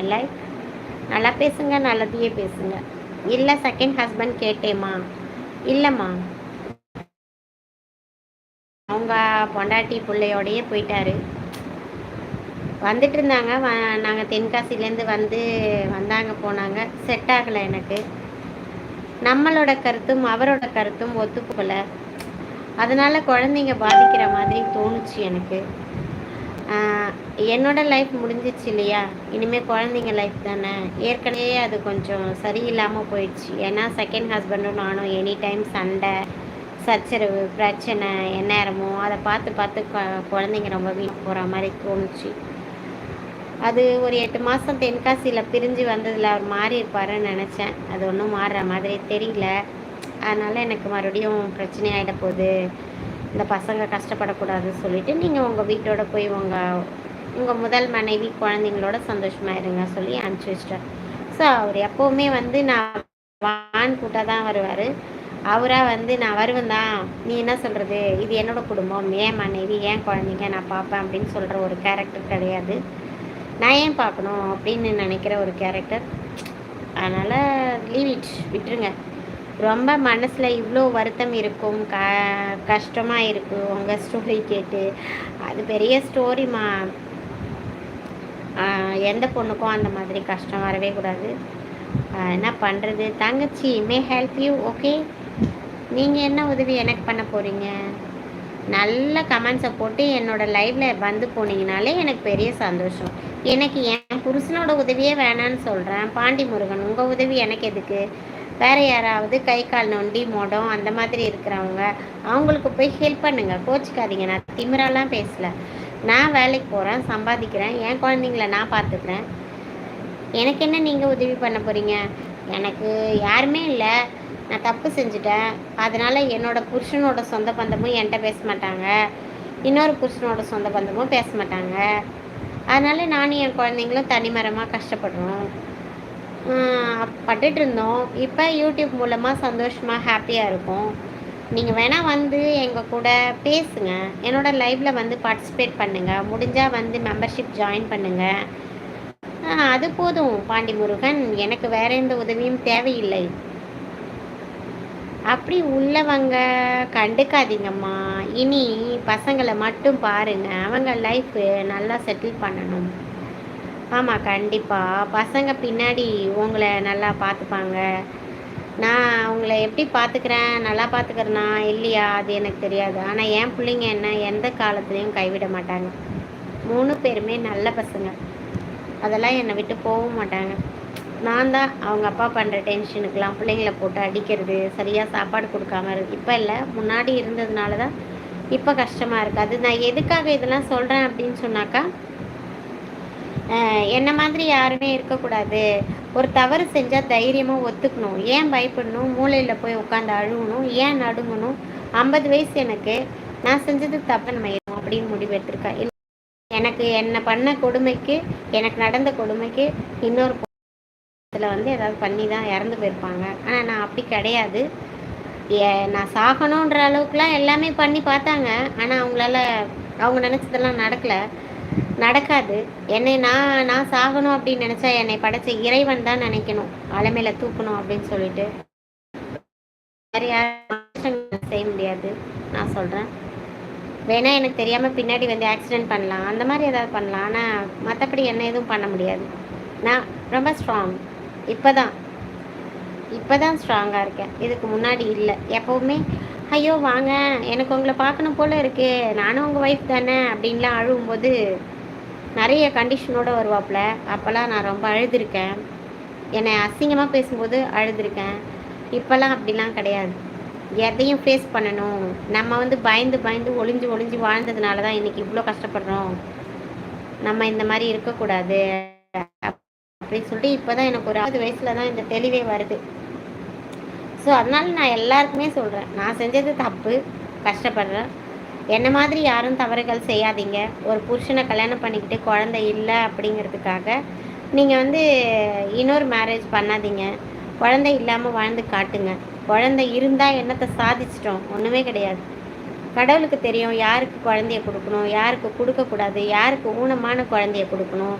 My life நல்லா பேசுங்க நல்லதையே பேசுங்க. இல்லை செகண்ட் ஹஸ்பண்ட் கேட்டேம்மா. இல்லைம்மா. அவங்க பொண்டாட்டி பிள்ளையோடையே போயிட்டாரு. வந்துட்டு இருந்தாங்க வ நாங்கள் தென்காசிலேருந்து வந்து வந்தாங்க போனாங்க. செட் ஆகலை எனக்கு. நம்மளோட கருத்தும் அவரோட கருத்தும் ஒத்துப்போல அதனால் குழந்தைங்க பாதிக்கிற மாதிரி தோணுச்சு எனக்கு. என்னோட லைஃப் முடிஞ்சிச்சு இல்லையா? இனிமேல் குழந்தைங்க லைஃப் தானே? ஏற்கனவே அது கொஞ்சம் சரியில்லாமல் போயிடுச்சு. ஏன்னா செகண்ட் ஹஸ்பண்டும் நானும் எனி டைம் சண்டை சச்சரவு பிரச்சனை எந்நேரமோ அதை பார்த்து பார்த்து குழந்தைங்க ரொம்ப வீண் போகிற மாதிரி தோணுச்சு. அது ஒரு எட்டு மாதம் தென்காசியில் பிரிஞ்சு வந்ததில் அவர் மாறி இருப்பாருன்னு நினச்சேன். அது ஒன்றும் மாறுற மாதிரி தெரியல. அதனால் எனக்கு மறுபடியும் பிரச்சனை ஆகிட போகுது. இந்த பசங்க கஷ்டப்படக்கூடாதுன்னு சொல்லிட்டு நீங்கள் உங்கள் வீட்டோட போய் உங்கள் உங்கள் முதல் மனைவி குழந்தைங்களோட சந்தோஷமாக இருங்க சொல்லி அனுப்பிச்சி வச்சிட்டேன் ஸோ அவர் எப்போவுமே வந்து நான் வான் கூட்டாக தான் வருவார். அவராக வந்து நான் வருவேன் தான். நீ என்ன சொல்கிறது இது என்னோடய குடும்பம். ஏன் மனைவி ஏன் குழந்தைங்க நான் பார்ப்பேன் அப்படின்னு சொல்கிற ஒரு கேரக்டர் கிடையாது. நான் ஏன் பார்க்கணும் அப்படின்னு நினைக்கிற ஒரு கேரக்டர் அதனால் லீவ் இட் விட்டுருங்க. ரொம்ப மனசில் இவ்வளோ வருத்தம் இருக்கும். க கஷ்டமாக இருக்கும் உங்கள் ஸ்டோரி கேட்டு. அது பெரிய ஸ்டோரிம்மா எந்த பொண்ணுக்கும் அந்த மாதிரி கஷ்டம் வரவே கூடாது. என்ன பண்ணுறது தங்கச்சி மே ஹெல்ப் யூ ஓகே நீங்கள் என்ன உதவி எனக்கு பண்ண போகிறீங்க நல்ல கமெண்ட்ஸை போட்டு என்னோடய லைவில் வந்து போனீங்கனாலே எனக்கு பெரிய சந்தோஷம். எனக்கு என் புருஷனோட உதவியே வேணான்னு சொல்கிறேன் பாண்டி முருகன் உங்கள் உதவி எனக்கு எதுக்கு? வேறு யாராவது கை கால் நொண்டி மொடம் அந்த மாதிரி இருக்கிறவங்க அவங்களுக்கு போய் ஹெல்ப் பண்ணுங்கள் கோச்சிக்காதீங்க. நான் திமிராலாம் பேசலை. நான் வேலைக்கு போகிறேன் சம்பாதிக்கிறேன் என் குழந்தைங்கள நான் பார்த்துக்கிறேன். எனக்கு என்ன நீங்கள் உதவி பண்ண போகிறீங்க எனக்கு யாருமே இல்லை. நான் தப்பு செஞ்சுட்டேன். அதனால் என்னோடய புருஷனோட சொந்த பந்தமும் என்கிட்ட பேச மாட்டாங்க. இன்னொரு புருஷனோட சொந்த பந்தமும் பேச மாட்டாங்க. அதனால் நானும் என் குழந்தைங்களும் தனிமரமாக கஷ்டப்படுறோம். பட்டுட்டு இருந்தோம். இப்போ யூடியூப் மூலமாக சந்தோஷமாக ஹாப்பியாக இருக்கும். நீங்கள் வேணால் வந்து எங்கள் கூட பேசுங்க. என்னோடய லைவில் வந்து பார்ட்டிசிபேட் பண்ணுங்கள் முடிஞ்சால் வந்து மெம்பர்ஷிப் ஜாயின் பண்ணுங்கள் அது போதும் பாண்டி முருகன். எனக்கு வேற எந்த உதவியும் தேவையில்லை. அப்படி உள்ளவங்க கண்டுக்காதீங்கம்மா. இனி பசங்களை மட்டும் பாருங்க. அவங்க லைஃப் நல்லா செட்டில் பண்ணணும். ஆமாம் கண்டிப்பாக பசங்க பின்னாடி உங்களை நல்லா பார்த்துப்பாங்க. நான் அவங்கள எப்படி பார்த்துக்கிறேன் நல்லா பார்த்துக்கிறேனா இல்லையா? அது எனக்கு தெரியாது. ஆனால் என் பிள்ளைங்க என்ன எந்த காலத்துலேயும் கைவிட மாட்டாங்க. மூணு பேருமே நல்ல பசங்க. அதெல்லாம் என்னை விட்டு போகவும் மாட்டாங்க. நான் தான் அவங்க அப்பா பண்ணுற டென்ஷனுக்கெலாம் பிள்ளைங்கள போட்டு அடிக்கிறது சரியாக சாப்பாடு கொடுக்காம இருக்கு இப்போ இல்லை. முன்னாடி இருந்ததுனால தான் இப்போ கஷ்டமாக இருக்குது அது நான் எதுக்காக இதெல்லாம் சொல்கிறேன் அப்படின்னு சொன்னாக்கா என்ன மாதிரி யாருமே இருக்கக்கூடாது. ஒரு தவறு செஞ்சால் தைரியமாக ஒத்துக்கணும். ஏன் பயப்படணும்? மூளையில் போய் உட்காந்து அழுகணும் ஏன் நடுங்கணும்? ஐம்பது வயசு எனக்கு. நான் செஞ்சது தப்பு நம்ம அப்படின்னு முடிவு எடுத்திருக்கேன் எனக்கு என்ன பண்ண கொடுமைக்கு எனக்கு நடந்த கொடுமைக்கு இன்னொரு இதில் வந்து ஏதாவது பண்ணி தான் இறந்து போயிருப்பாங்க. ஆனால் நான் அப்படி கிடையாது. நான் சாகணுன்ற அளவுக்குலாம் எல்லாமே பண்ணி பார்த்தாங்க. ஆனால் அவங்களால அவங்க நினச்சதெல்லாம் நடக்கலை. நடக்காது. என்னை நான் நான் சாகணும் அப்படின்னு நினச்சா என்னை படைச்ச இறைவன் தான் நினைக்கணும். அலைமையில் தூக்கணும் அப்படின்னு சொல்லிட்டு. யாரும் செய்ய முடியாது. நான் சொல்கிறேன் வேணால் எனக்கு தெரியாமல் பின்னாடி வந்து ஆக்சிடென்ட் பண்ணலாம். அந்த மாதிரி ஏதாவது பண்ணலாம். ஆனால் மற்றபடி என்ன எதுவும் பண்ண முடியாது. நான் ரொம்ப ஸ்ட்ராங் இப்போ தான் இப்போ தான் ஸ்ட்ராங்காக இருக்கேன். இதுக்கு முன்னாடி இல்லை. எப்போவுமே ஐயோ வாங்க. எனக்கு உங்களை பார்க்கணும் போல் இருக்குது நானும் உங்கள் ஒய்ஃப் தானே. அப்படின்லாம் அழுகும்போது நிறைய கண்டிஷனோடு வருவாப்பில். அப்போல்லாம் நான் ரொம்ப அழுதுருக்கேன். என்னை அசிங்கமாக பேசும்போது அழுதுருக்கேன். இப்போல்லாம் அப்படிலாம் கிடையாது. எதையும் ஃபேஸ் பண்ணணும். நம்ம வந்து பயந்து பயந்து ஒளிஞ்சு ஒளிஞ்சு வாழ்ந்ததுனால தான் இன்றைக்கி இவ்வளோ கஷ்டப்படுறோம். நம்ம இந்த மாதிரி இருக்கக்கூடாது. அப்படின்னு சொல்லிட்டு இப்போ தான் எனக்கு ஒரு ஆறு வயசில் தான் இந்த தெளிவே வருது. ஸோ அதனால நான் எல்லாருக்குமே சொல்கிறேன் நான் செஞ்சது தப்பு. கஷ்டப்படுறேன். என்ன மாதிரி யாரும் தவறுகள் செய்யாதீங்க. ஒரு புருஷனை கல்யாணம் பண்ணிக்கிட்டு குழந்தை இல்லை அப்படிங்கிறதுக்காக நீங்கள் வந்து இன்னொரு மேரேஜ் பண்ணாதீங்க. குழந்தை இல்லாமல் வாழ்ந்து காட்டுங்க. குழந்தை இருந்தால் என்னத்தை சாதிச்சிட்டோம்? ஒன்றுமே கிடையாது. கடவுளுக்கு தெரியும் யாருக்கு குழந்தைய கொடுக்கணும் யாருக்கு கொடுக்கக்கூடாது யாருக்கு ஊனமான குழந்தைய கொடுக்கணும்.